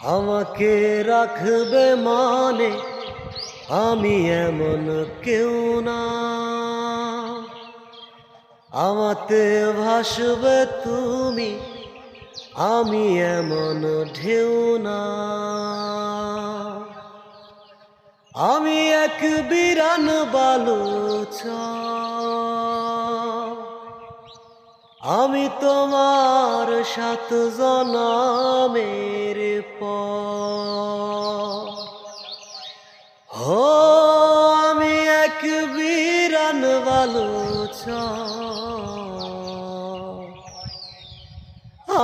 আমাকে রাখবে মানে আমি এমন কেউ না। আমাতে ভাসবে তুমি, আমি এমন ঢেউ না। আমি এক বিরান বালুচ আমি তোমার সাত জনামের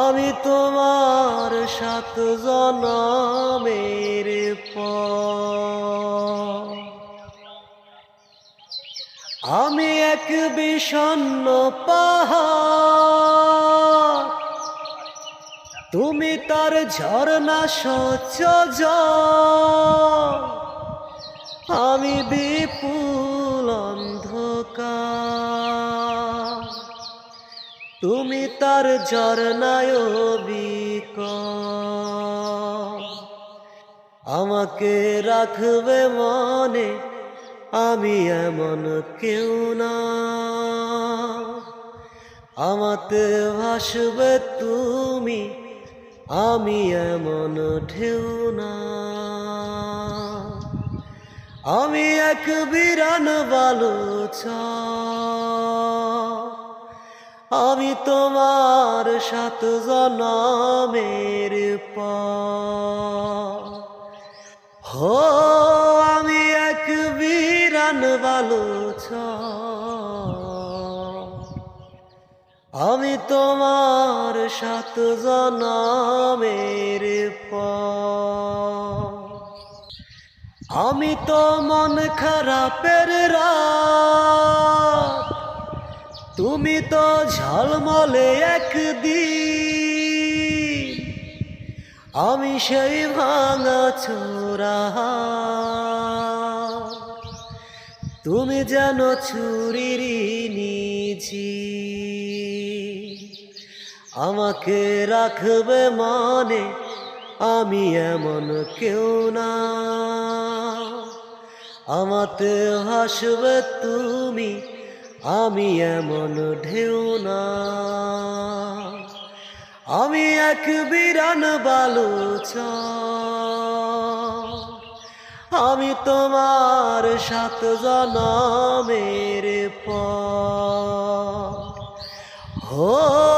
আমি তোমার সাত জনামের আমি এক বিষণ্ণ পাহাড়। তুমি তার ঝর্ণা জল। আমি বিপুল তুমি তার ঝর্ণায় বিক আমাকে রাখবে মনে, আমি এমন কেউ না। আমাতে ভাসবে তুমি, আমি এমন ঢেউ না। আমি এক বিরান বালুছ আমি তোমার সাত জনামের পর হো, আমি এক বিরান বালুছ আমি তোমার সাত জনামের আমি তো মন খারাপের রাত। তুমি তো ঝলমলে একদিন। আমি সেই ভাঙা ছোড়া তুমি যেন ছুরির নিজি আমাকে রাখবে মানে আমি এমন কেউ না। আমাতে হাসবে তুমি, আমি এমন ঢেউ না। আমি এক বিরান বালুচ আমি তোমার সাত জনামের পর। হো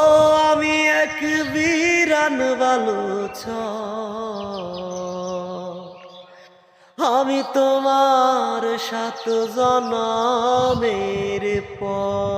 বালুছ আমি তোমার সাত জনমের পর।